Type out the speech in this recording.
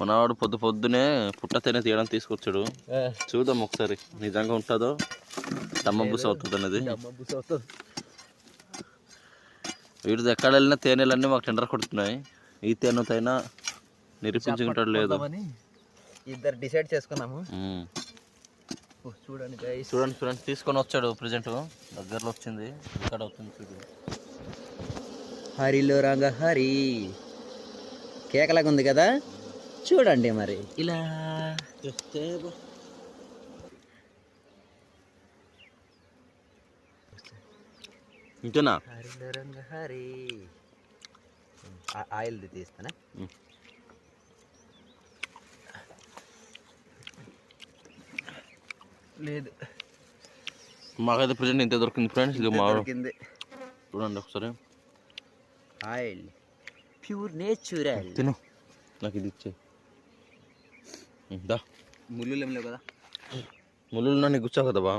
మనవాడు పొద్దు పొద్దునే పుట్ట తేనె తీయడానికి తీసుకొచ్చాడు. చూద్దాం ఒకసారి నిజంగా ఉంటుందో? దమ్మ బుస్ అవుతుంది అనేది. వీటిది ఎక్కడ వెళ్ళినా తేనెలన్నీ మాకు టెండర్ కొడుతున్నాయి. ఈ తేనెతైనా నిరూపించుకుంటాడు లేదు? ఇద్దరు డిసైడ్ చేసుకున్నాము. చూడండి చూడండి చూడండి. తీసుకొని వచ్చాడు ప్రజెంట్. దగ్గరలో వచ్చింది. ఇక్కడ అవుతుంది చూడు. హరిలో రంగ హరి. కేకలాగా ఉంది కదా? చూడండి మరి. ఇలా. రంగ హరి ఆయిల్ది తీస్తానా. లేదు. మాకైతే ప్రజెంట్ ఇంత దొరికింది ఫ్రెండ్స్ ఇది మా కింద చూడండి ఒకసారి. ఆయిల్. Pure natural. తిను. నాకు ఇది ఇచ్చే. దా. ముళ్ళు లేవు కదా. ముళ్ళు నీకు కూర్చో కదా బా.